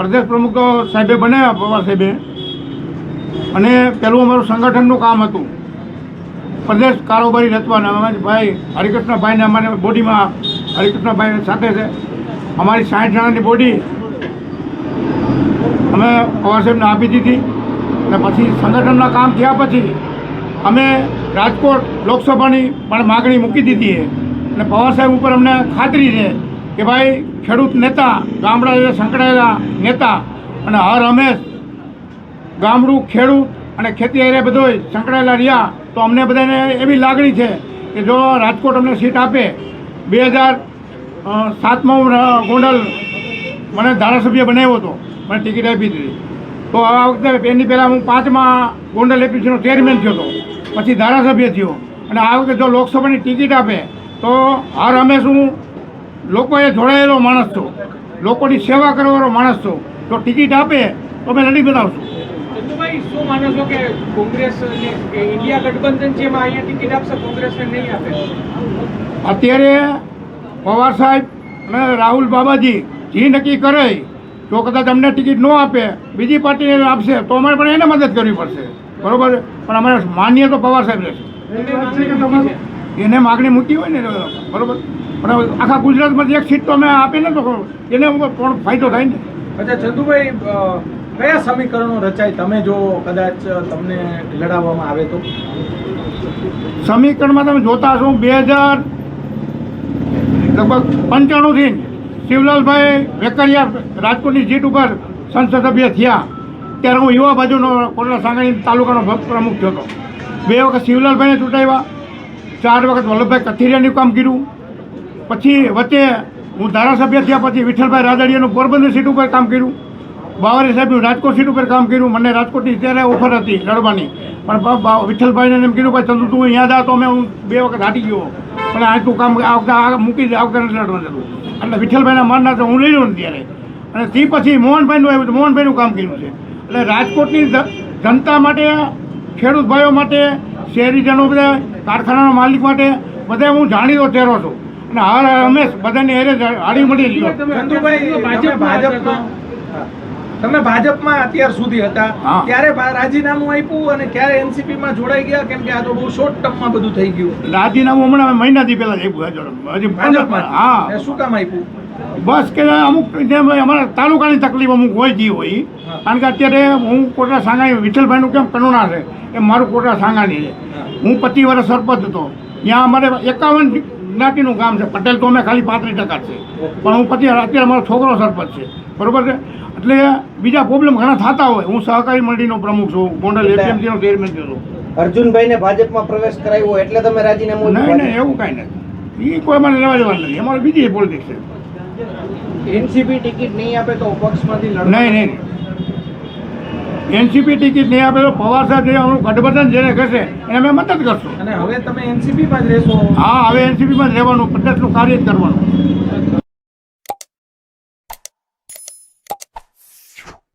પ્રદેશ પ્રમુખ તો સાહેબે બનાવ્યા, પવાર સાહેબે. અને પેલું અમારું સંગઠનનું કામ હતું. પ્રદેશ કારોબારી રચવાના. અમારી ભાઈ હરિકૃષ્ણભાઈને અમારે બોડીમાં હરિકૃષ્ણભાઈ સાથે છે. અમારી સાઠ જણાની બોડી અમે પવાર સાહેબને આપી દીધી. અને પછી સંગઠનના કામ થયા પછી અમે રાજકોટ લોકસભાની પણ માગણી મૂકી દીધી અને પવાર સાહેબ ઉપર અમને ખાતરી છે કે ભાઈ ખેડૂત નેતા ગામડા સંકળાયેલા નેતા અને હર હંમેશ ગામડું, ખેડૂત અને ખેતી હારે બધોય સંકળાયેલા રહ્યા, તો અમને બધાને એવી લાગણી છે કે જો રાજકોટ અમને સીટ આપે. બે હજાર સાતમાં હું ગોંડલ મને ધારાસભ્ય બનાવ્યો હતો. મને ટિકિટ આપી દીધી. તો આ વખતે એની પહેલાં હું પાંચમાં ગોંડલ એપીસીનો ચેરમેન થયો હતો. પછી ધારાસભ્ય થયો. અને આ વખતે જો લોકસભાની ટિકિટ આપે, તો હર હંમેશ હું લોકોએ જોડાયેલો માણસ છો. લોકોની સેવા કરવાનો માણસ છો. તો ટિકિટ આપે તો અમે લડી બતાવશું. શું માનો છો કે કોંગ્રેસ ઇન્ડિયા ગઠબંધન છે અહીંયા ટિકિટ આપશે કોંગ્રેસને નહીં આપે? અત્યારે પવાર સાહેબ અને રાહુલ બાબાજી જે નક્કી કરે તો કદાચ અમને ટિકિટ ન આપે બીજી પાર્ટીને આપશે તો અમારે પણ એને મદદ કરવી પડશે. બરોબર? પણ અમારે માન્ય તો પવાર સાહેબ રહેશે. એને માગણી મૂકી હોય ને બરોબર? પણ આખા ગુજરાતમાંથી એક સીટ તો અમે આપીને તો એને પણ ફાયદો થાય ને. અચ્છા ચંદુભાઈ કયા સમીકરણો રચાય? તમે જો કદાચ તમને લડાવવામાં આવે તો. સમીકરણમાં તમે જોતા હશો બે હજાર લગભગ પંચાણુંથી શિવલાલભાઈ વેકરિયા રાજકોટની સીટ ઉપર સંસદ સભ્ય થયા. ત્યારે હું યુવા બાજુનો કોટલા સાંગાણી તાલુકાનો પ્રમુખ થયો હતો. બે વખત શિવલાલભાઈને ચૂંટાવ્યા ચાર વખત વલ્લભભાઈ કથિરિયાનું કામ કર્યું. પછી વચ્ચે હું ધારાસભ્ય થયા પછી વિઠ્ઠલભાઈ રાદડિયાનું પોરબંદર સીટ ઉપર કામ કર્યું. બાવારી સાહેબનું રાજકોટ સીટ ઉપર કામ કર્યું. મને રાજકોટની ત્યારે ઓફર હતી લડવાની. પણ વિઠ્ઠલભાઈને એમ કીધું, ભાઈ ચંદુ, તું અહીંયા જા, તો અમે હું બે વખત હાટી ગયો. પણ આ તું કામ આ વખતે મૂકી દે, આ વખતે નથી લડવાનું હતું એટલે વિઠ્ઠલભાઈના માનના તો હું લઈ લઉં ત્યારે. અને તે પછી મોહનભાઈનું આવ્યું મોહનભાઈનું કામ કર્યું છે. એટલે રાજકોટની જનતા માટે, ખેડૂત ભાઈઓ માટે શહેરીજનો બધા કારખાનાના માલિક માટે, બધા હું જાણીતો ચહેરો છું. અને હર હંમેશ બધાની હેરે હાડી મળી રહ્યો ચંદુભાઈ તમે ભાજપમાં ભાજપમાં તમે ભાજપમાં અત્યાર સુધી હતા. ક્યારે ત્યારે રાજીનામું આપ્યું અને ક્યારે એનસીપીમાં જોડાઈ ગયા? કેમ કે આ તો બહુ શોર્ટ ટર્મમાં બધું થઈ ગયું. રાજીનામું હમણાં મહિનાથી પહેલા જ આપ્યું હજુ હજી ભાજપમાં? હા. એ શું કામ આપ્યું? બસ કે અમુક જેમ અમારા તાલુકાની તકલીફ અમુક હોય જે હોય. કારણ કે અત્યારે હું કોટા સાંગાણી વિઠ્ઠલભાઈનું કેમ કરુણા છે? એ મારું કોટા સાંગાણી છે. હું. પચીસ વર્ષ સરપંચ હતો. ત્યાં અમારે એકાવન જ્ઞાતિનું ગામ છે. પટેલ તો અમે ખાલી પાંત્રીસ ટકા છે. પણ હું પછી અત્યારે મારો છોકરો સરપંચ છે. બરોબર છે? એટલે બીજા પ્રોબ્લેમ ઘણા થતા હોય. હું સહકારી મંડળીનો પ્રમુખ છું. ગોંડલ એપીએમસીનો ચેરમેન છું. અર્જુનભાઈને ભાજપમાં પ્રવેશ કરાવ્યો એટલે તમે રાજીનામું નહીં નહીં એવું કાંઈ નથી. એ કોઈ મને લેવા જવાનું નથી. અમારે બીજી પોલિટિક્સ છે. એનસીપી ટિકિટ નહીં આપે તો પક્ષમાંથી નહીં નહીં. એનસીપી ટિકિટ નહીં આપે તો પવાર સાહેબ જે અમારું ગઠબંધન જેને કરશે એને અમે મદદ કરશું. અને હવે તમે એનસીપીમાં જ રહેશો. હા હવે એનસીપીમાં જ રહેવાનું પ્રદેશનું કાર્ય જ કરવાનું.